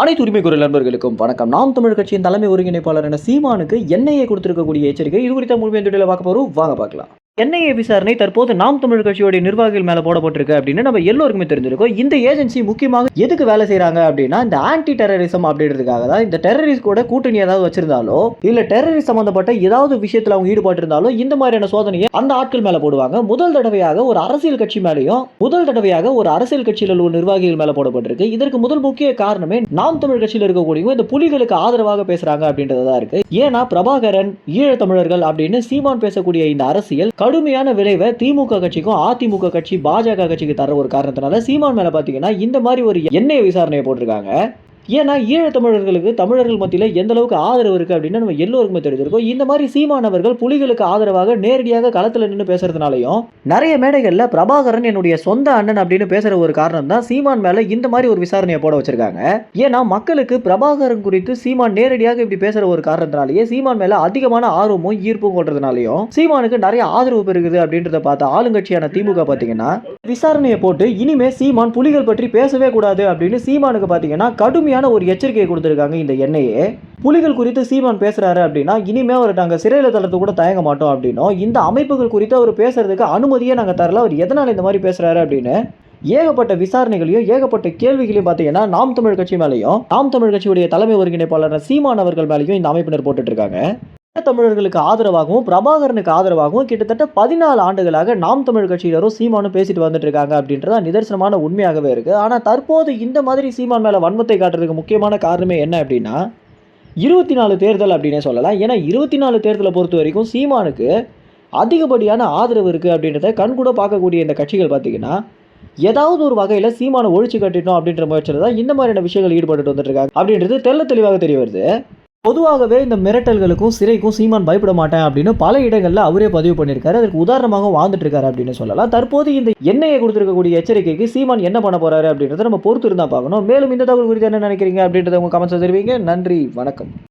அனைத்து உரிமை குரல் நண்பர்களுக்கும் வணக்கம். நாம் தமிழ் கட்சியின் தலைமை ஒருங்கிணைப்பாளரான சீமானுக்கு என்ஐஏ கொடுத்திருக்கக்கூடிய எச்சரிக்கை. இது குறித்த முழுமையான பார்க்க போகிறோம் வாங்க பார்க்கலாம். என்ஐஏ விசாரணை தற்போது நாம் தமிழ் கட்சியோட நிர்வாகிகள் மேல போடப்பட்டிருக்கு அப்படின்னு நம்ம எல்லோருக்குமே தெரிஞ்சிருக்கோம். இந்த ஏஜென்சி முக்கியமாக எதுக்கு வேலை செய்கிறாங்க அப்படின்னா இந்த ஆன்டி டெரரிசம் அப்படின்றதுக்காக தான் இந்த டெரரிஸ்ட் கூட கூட்டணி ஏதாவது வச்சிருந்தாலோ இல்ல டெரரிஸ்ட் சம்பந்தப்பட்ட ஏதாவது விஷயத்துல அவங்க ஈடுபட்டு இருந்தாலோ இந்த மாதிரியான சோதனையை அந்த ஆட்கள் மேல போடுவாங்க. முதல் தடவையாக ஒரு அரசியல் கட்சி மேலேயும் முதல் தடவையாக ஒரு அரசியல் கட்சியில் உள்ள நிர்வாகிகள் மேல போடப்பட்டிருக்கு. இதற்கு முதல் முக்கிய காரணமே நாம் தமிழ் கட்சியில் இருக்கக்கூடிய இந்த புலிகளுக்கு ஆதரவாக பேசுறாங்க அப்படின்றதா இருக்கு. ஏன்னா பிரபாகரன் ஈழத் தமிழர்கள் அப்படின்னு சீமான் பேசக்கூடிய இந்த அரசியல் கடுமையான விளைவை திமுக கட்சிக்கும் அதிமுக கட்சி பாஜக கட்சிக்கு தர ஒரு காரணத்தினால சீமான் மேல பாத்தீங்கன்னா இந்த மாதிரி ஒரு எண்ணெய் விசாரணையை போட்டிருக்காங்க. ஏன்னா ஈழத் தமிழர்களுக்கு தமிழர்கள் மத்தியில் எந்த அளவுக்கு ஆதரவு இருக்குது அப்படின்னு நம்ம எல்லோருக்குமே தெரிஞ்சிருக்கோம். இந்த மாதிரி சீமானவர்கள் புலிகளுக்கு ஆதரவாக நேரடியாக களத்தில் நின்று பேசுறதுனாலையும் நிறைய மேடைகளில் பிரபாகரன் என்னுடைய சொந்த அண்ணன் அப்படின்னு பேசுகிற ஒரு காரணம் தான் சீமான் மேலே இந்த மாதிரி ஒரு விசாரணையை போட வச்சிருக்காங்க. ஏன்னா மக்களுக்கு பிரபாகரன் குறித்து சீமான் நேரடியாக இப்படி பேசுற ஒரு காரணத்தினாலேயே சீமான் மேலே அதிகமான ஆர்வமும் ஈர்ப்பும் கொண்டதுனாலையும் சீமானுக்கு நிறைய ஆதரவு பெருகுது அப்படின்றத பார்த்த ஆளுங்கட்சியான திமுக பார்த்தீங்கன்னா விசாரணையை போட்டு இனிமே சீமான் புலிகள் பற்றி பேசவே கூடாது அப்படின்னு சீமானுக்கு பார்த்தீங்கன்னா கடுமையாக கடுமையான ஒரு எச்சரிக்கையை கொடுத்துருக்காங்க இந்த எண்ணெயே. புலிகள் குறித்து சீமான் பேசுறாரு அப்படின்னா இனிமே அவர் நாங்கள் சிறையில் தளர்த்து கூட தயங்க மாட்டோம் அப்படின்னும் இந்த அமைப்புகள் குறித்து அவர் பேசுறதுக்கு அனுமதியே நாங்கள் தரல. அவர் எதனால் இந்த மாதிரி பேசுறாரு அப்படின்னு ஏகப்பட்ட விசாரணைகளையும் ஏகப்பட்ட கேள்விகளையும் பார்த்தீங்கன்னா நாம் தமிழ் கட்சி மேலேயும் நாம் தமிழ் கட்சியுடைய தலைமை ஒருங்கிணைப்பாளர் சீமான் அவர்கள் மேலேயும் இந்த அமைப்பினர் போட்டுட்டு இருக்காங்க. தமிழர்களுக்கு ஆதரவாகவும் பிரபாகரனுக்கு ஆதரவாகவும் கிட்டத்தட்ட பதினாலு ஆண்டுகளாக நாம் தமிழ் கட்சியினரும் சீமானும் பேசிட்டு வந்துட்டு இருக்காங்க அப்படின்றத நிதர்சனமான உண்மையாகவே இருக்கு. ஆனா தற்போது இந்த மாதிரி சீமான் மேல வன்மத்தை காட்டுறதுக்கு முக்கியமான காரணமே என்ன அப்படின்னா இருபத்தி நாலு தேர்தல் அப்படின்னே சொல்லலாம். ஏன்னா இருபத்தி நாலு தேர்தலை பொறுத்த வரைக்கும் சீமானுக்கு அதிகப்படியான ஆதரவு இருக்குது அப்படின்றத கண்கூட பார்க்கக்கூடிய இந்த கட்சிகள் பார்த்தீங்கன்னா ஏதாவது ஒரு வகையில் சீமானை ஒழிச்சு கட்டிட்டோம் அப்படின்ற முயற்சியில் தான் இந்த மாதிரியான விஷயங்கள் ஈடுபட்டு வந்துட்டு இருக்காங்க அப்படின்றது தெள்ள தெளிவாக தெரிய வருது. பொதுவாகவே இந்த மிரட்டல்களுக்கும் சிறைக்கும் சீமான் பயப்பட மாட்டேன் அப்படின்னு பல இடங்களில் அவரே பதிவு பண்ணியிருக்காரு. அதற்கு உதாரணமாக வாழ்ந்துட்டு இருக்காரு அப்படின்னு சொல்லலாம். தற்போது இந்த எண்ணெயை கொடுத்துருக்கக்கூடிய எச்சரிக்கைக்கு சீமான் என்ன பண்ண போறாரு அப்படின்றத நம்ம பொறுத்து இருந்தால் பார்க்கணும். மேலும் இந்த தகவல் குறித்து என்ன நினைக்கிறீங்க அப்படின்றத உங்க கமெண்ட்ஸ் தெரிவிங்க. நன்றி வணக்கம்.